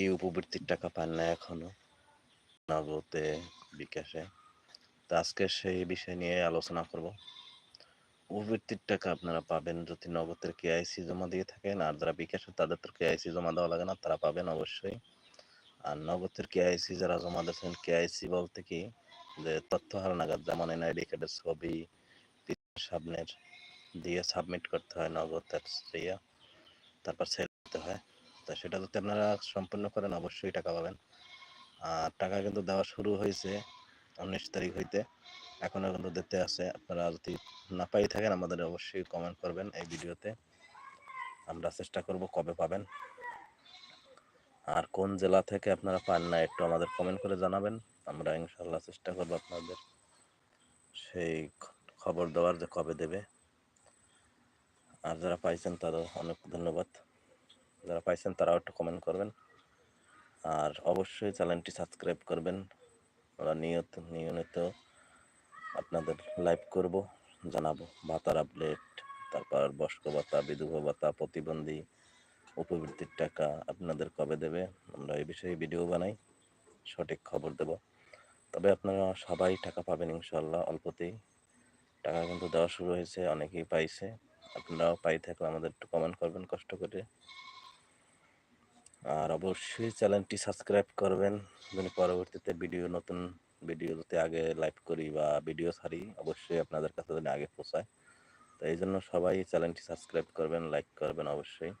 অনেকেই উপবৃত্তির টাকা পান না এখনও? নগদে বিকাশে। তো আজকে সেই বিষয় নিয়ে আলোচনা করব। উপবৃত্তির টাকা আপনারা পাবেন যদি নগদের কেআইসি জমা দিয়ে থাকেন, আর যারা বিকাশে তাদের তো কেআইসি জমা দেওয়া লাগে না, তারা পাবেন অবশ্যই। আর নগদের কেআইসি যারা জমা দিয়েছেন কেআইসি বলতে কি? যে তথ্য হালনাগাদ যেমন এনআইডি কার্ডের ছবি সামনের দিয়ে সাবমিট করতে হয় নগদের তারপর সেল করতে হয়। তা সেটা যদি আপনারা সম্পূর্ণ করেন, অবশ্যই টাকা পাবেন। আর টাকা কিন্তু দেওয়া শুরু হয়েছে উনিশ তারিখ হইতে। এখনও কিন্তু দিতে আছে। আপনারা যদি না পাই থাকেন, আমাদের অবশ্যই কমেন্ট করবেন এই ভিডিওতে। আমরা চেষ্টা করব কবে পাবেন। আর কোন জেলা থেকে আপনারা পান না, একটু আমাদের কমেন্ট করে জানাবেন। আমরা ইনশাল্লাহ চেষ্টা করব আপনাদের সেই খবর দেওয়ার যে কবে দেবে। আর যারা পাইছেন তারও অনেক ধন্যবাদ। যারা পাইছেন তারাও একটু কমেন্ট করবেন। আর অবশ্যই চ্যানেলটি সাবস্ক্রাইব করবেন। আমরা নিয়ত, নিয়মিত আপনাদের লাইভ করব, জানাব। ভাতার আপডেট তারপর বয়স্ক ভাতা, বিধবা ভাতা, প্রতিবন্ধী, উপবৃত্তির টাকা আপনাদের কবে দেবে? আমরা এই বিষয়ে ভিডিও বানাই, সঠিক খবর দেব। তবে আপনারা সবাই টাকা পাবেন ইনশাল্লাহ অল্পতেই। টাকা কিন্তু দেওয়া শুরু হয়েছে, অনেকেই পাইছে। আপনারাও পাই থাকলে আমাদের একটু কমেন্ট করবেন কষ্ট করে। আর অবশ্যই চ্যানেলটি সাবস্ক্রাইব করবেন। যদি পরবর্তীতে ভিডিও, নতুন ভিডিও যাতে আগে লাইভ করি বা ভিডিও ছাড়ি, অবশ্যই আপনাদের কাছে যদি আগে পৌঁছায়। তো এই জন্য সবাই চ্যানেলটি সাবস্ক্রাইব করবেন লাইক করবেন অবশ্যই।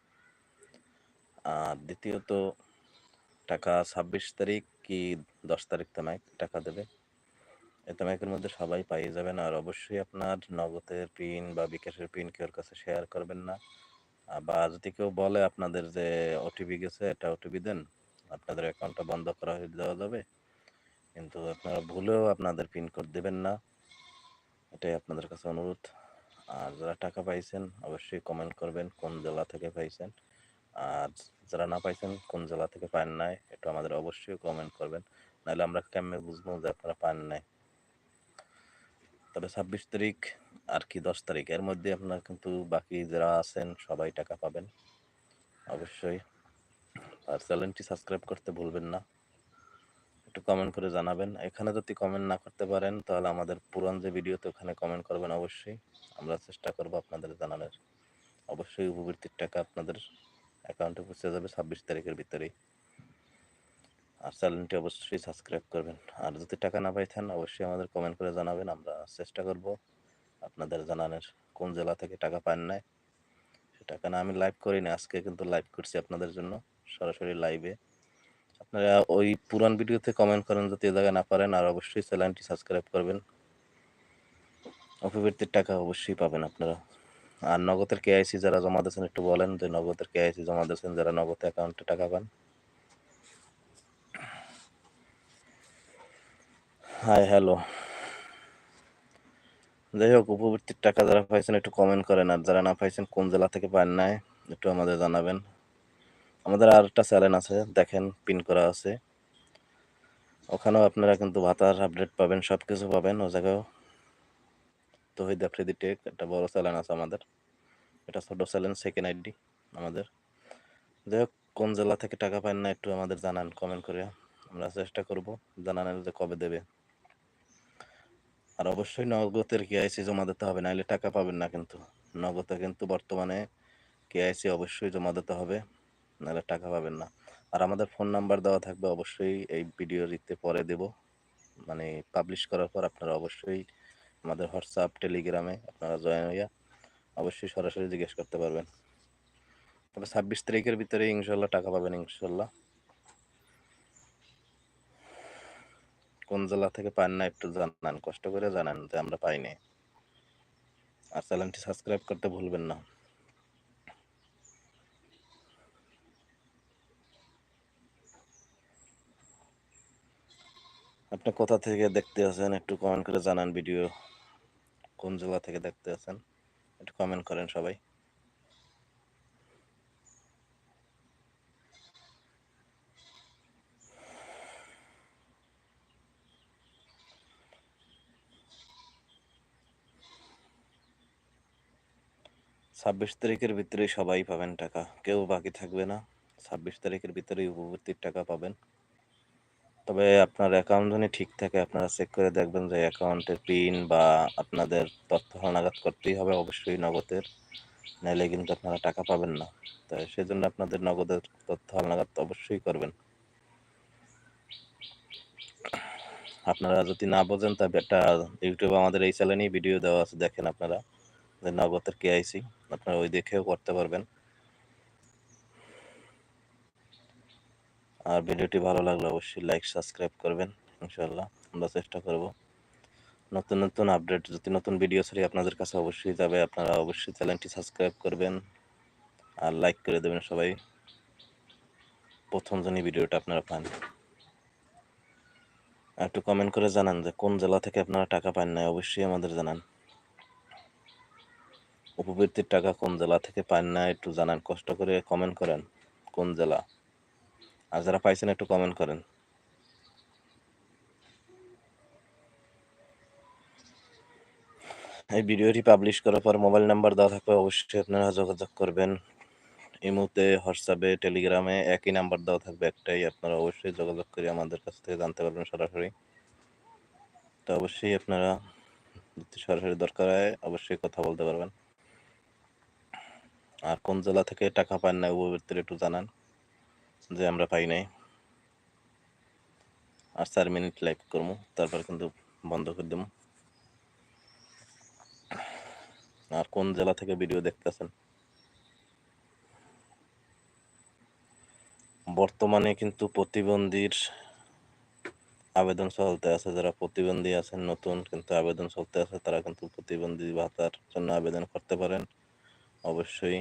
আর দ্বিতীয়ত, টাকা ছাব্বিশ তারিখ কি দশ তারিখ তামাইক টাকা দেবে? এই তামাইকের মধ্যে সবাই পাইয়ে যাবেন। আর অবশ্যই আপনার নগদের পিন বা বিকাশের পিন কেউর কাছে শেয়ার করবেন না। বা যদি কেউ বলে আপনাদের যে ওটিপি গেছে, এটা ওটিপি দেন। আপনাদের অ্যাকাউন্টটা বন্ধ করা হয়ে দেওয়া যাবে। কিন্তু আপনারা ভুলেও আপনাদের পিন কোড দেবেন না। এটাই আপনাদের কাছে অনুরোধ। আর যারা টাকা পাইছেন, অবশ্যই কমেন্ট করবেন, কোন জেলা থেকে পাইছেন। আর যারা না পাইছেন, কোন জেলা থেকে পান নাই, একটু আমাদের অবশ্যই কমেন্ট করবেন। নাহলে আমরা কেমনে বুঝব যে আপনারা পান নাই? তবে ছাব্বিশ তারিখ আর কি দশ তারিখ এর মধ্যে আপনার কিন্তু বাকি যারা আছেন সবাই টাকা পাবেন, অবশ্যই। আর চ্যানেলটি সাবস্ক্রাইব করতে ভুলবেন না। একটু কমেন্ট করে জানাবেন। এখানে যদি কমেন্ট না করতে পারেন, তাহলে আমাদের পুরান যে ভিডিওতে ওখানে কমেন্ট করবেন অবশ্যই। আমরা চেষ্টা করব আপনাদের জানানোর। অবশ্যই উপবৃত্তির টাকা আপনাদের অ্যাকাউন্টে পৌঁছে যাবে ছাব্বিশ তারিখের ভিতরেই। আর চ্যানেলটি অবশ্যই সাবস্ক্রাইব করবেন। আর যদি টাকা না পাইতেন, অবশ্যই আমাদের কমেন্ট করে জানাবেন। আমরা চেষ্টা করব আপনাদের জানানোর কোন জেলা থেকে টাকা পান নাই, সে টাকা না আমি লাইভ করিনি, আজকে কিন্তু লাইভ করছি আপনাদের জন্য, সরাসরি লাইভে আপনারা ওই পুরান ভিডিওতে কমেন্ট করেন যদি এ জায়গায় না পারেন, আর অবশ্যই চ্যানেলটি সাবস্ক্রাইব করবেন। অভিবৃত্তির টাকা অবশ্যই পাবেন আপনারা। আর নগদের কেআইসি যারা জমা দিয়েছেন, একটু বলেন যে নগদের কেআইসি জমা দিয়েছেন, যারা নগদ অ্যাকাউন্টে টাকা পান। হাই হ্যালো যাই হোক, উপবৃত্তির টাকা যারা পাইছেন একটু কমেন্ট করেন, আর যারা না পাইছেন, কোন জেলা থেকে পান নাই, একটু আমাদের জানাবেন। আমাদের আর একটা চ্যানেল আছে, দেখেন, পিন করা আছে। ওখানেও আপনারা কিন্তু ভাতার আপডেট পাবেন সব কিছু পাবেন, ও জায়গায়। তহিদ আফ্রিদি টেক, একটা বড় চ্যানেল আছে আমাদের। এটা ছোট চ্যানেল সেকেন্ড আইডি আমাদের। যাই হোক, কোন জেলা থেকে টাকা পান না একটু আমাদের জানান কমেন্ট করে। আমরা চেষ্টা করব জানানোর যে কবে দেবে। আর অবশ্যই নগদের কেআইসি জমা দিতে হবে, নাহলে টাকা পাবেন না কিন্তু। নগদে কিন্তু বর্তমানে কেআইসি অবশ্যই জমা দিতে হবে, নাহলে টাকা পাবেন না। আর আমাদের ফোন নাম্বার দেওয়া থাকবে অবশ্যই, এই ভিডিও রিতে পরে দেব। মানে পাবলিশ করার পর আপনারা অবশ্যই আমাদের হোয়াটসঅ্যাপ টেলিগ্রামে আপনারা জয়েন হইয়া অবশ্যই সরাসরি জিজ্ঞেস করতে পারবেন। তবে ছাব্বিশ তারিখের ভিতরে ইনশাল্লাহ টাকা পাবেন ইনশাল্লাহ। কোন জেলা থেকে পান না একটু জানান, কষ্ট করে জানান যে আমরা পাইনি। আর চ্যানেলটি সাবস্ক্রাইব করতে ভুলবেন না। আপনি কোথা থেকে দেখতে আছেন একটু কমেন্ট করে জানান ভিডিও কোন জেলা থেকে দেখতে আছেন? একটু কমেন্ট করেন সবাই। ছাব্বিশ তারিখের ভিতরে সবাই পাবেন টাকা। কেউ বাকি থাকবে না। ছাব্বিশ তারিখের ভিতরেই উপবৃত্তির টাকা পাবেন। তবে আপনার অ্যাকাউন্ট যদি ঠিক থাকে, আপনারা চেক করে দেখবেন যে অ্যাকাউন্টের পিন বা আপনাদের তথ্য হালনাগাদ করতেই হবে অবশ্যই নগদের। নাইলে কিন্তু আপনারা টাকা পাবেন না। তাই সেজন্য আপনাদের নগদের তথ্য হালনাগাদ অবশ্যই করবেন। আপনারা যদি না বোঝেন তবে একটা ইউটিউবে আমাদের এই চ্যানেলেই ভিডিও দেওয়া আছে, দেখেন আপনারা। যে নগদের কেআইসি আপনারা ওই দেখেও করতে পারবেন। আর ভিডিওটি ভালো লাগলে অবশ্যই লাইক সাবস্ক্রাইব করবেন ইনশাল্লাহ আমরা চেষ্টা করব। নতুন নতুন আপডেট যদি নতুন ভিডিও ছাড়ি আপনাদের কাছে অবশ্যই যাবে, আপনারা অবশ্যই চ্যানেলটি সাবস্ক্রাইব করবেন। আর লাইক করে দেবেন সবাই। প্রথম জনই ভিডিওটা আপনারা পান। একটু কমেন্ট করে জানান যে কোন জেলা থেকে আপনারা টাকা পান নাই, অবশ্যই আমাদের জানান। উপবৃত্তির টাকা কোন জেলা থেকে পান না, একটু জানান কষ্ট করে কমেন্ট করেন, কোন জেলা? আর যারা পাইছেন একটু কমেন্ট করেন। এই ভিডিওটি পাবলিশ করার পর মোবাইল নাম্বার দেওয়া থাকবে, অবশ্যই আপনারা যোগাযোগ করবেন। ইমুতে হোয়াটসঅ্যাপে, টেলিগ্রামে একই নাম্বার দেওয়া থাকবে একটাই, আপনারা অবশ্যই যোগাযোগ করে আমাদের কাছ থেকে জানতে পারবেন সরাসরি। তো অবশ্যই আপনারা সরাসরি দরকার হয়, অবশ্যই কথা বলতে পারবেন। আর কোন জেলা থেকে টাকা পান না উপবৃত্তির একটু জানান, যে আমরা পাই নাই। আর চার মিনিট লাইভ করব তারপর কিন্তু বন্ধ করে দেবো আর কোন জেলা থেকে ভিডিও দেখতেছেন? বর্তমানে কিন্তু প্রতিবন্ধীর আবেদন চলতে আছে, যারা প্রতিবন্ধী আছেন, নতুন কিন্তু আবেদন চলতে আছে, তারা কিন্তু প্রতিবন্ধী ভাতার জন্য আবেদন করতে পারেন। অবশ্যই।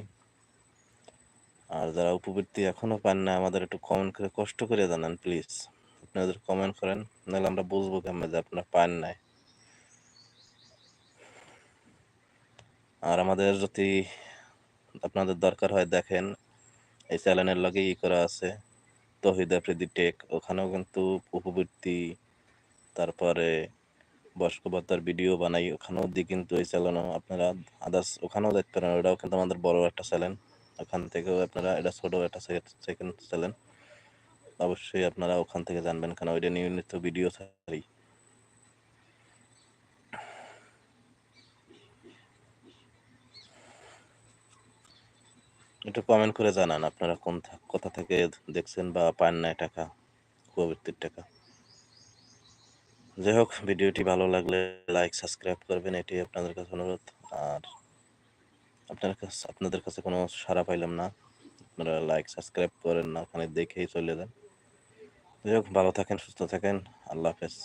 আর যারা উপবৃত্তি এখনও পান না, আমাদের একটু কমেন্ট করে কষ্ট করে জানান প্লিজ আপনাদের কমেন্ট করেন, নাহলে আমরা বুঝব কেমন যে আপনারা পান নাই। আর আমাদের যদি আপনাদের দরকার হয়, দেখেন, এই চ্যানেলের লগে ই করা আছে, তহিদ আফ্রিদি টেক। ওখানেও কিন্তু উপবৃত্তি, তারপরে বয়স্ক ভাতার ভিডিও বানাই, ওখানেও দিই কিন্তু এই চ্যানেলও আপনারা আদার্স ওখানেও দেখতে পারেন। ওটাও কিন্তু আমাদের বড় একটা চ্যানেল ওখান থেকেও আপনারা, এটা ছোট একটা সেকেন্ড চ্যানেল অবশ্যই আপনারা ওখান থেকে জানবেন কেন ওইটা নিয়মিত ভিডিও ছাড়ি একটু কমেন্ট করে জানান আপনারা কোন কোথা থেকে দেখছেন বা পান নাই টাকা উপবৃত্তির টাকা। যাই হোক ভিডিওটি ভালো লাগলে লাইক সাবস্ক্রাইব করবেন এটি আপনাদের কাছে অনুরোধ। আর আপনার কাছে আপনাদের কাছে কোনো সাড়া পাইলাম না। আপনারা লাইক সাবস্ক্রাইব করেন না, ওখানে দেখেই চলে যান। যাই হোক ভালো থাকেন, সুস্থ থাকেন। আল্লাহ হাফেজ।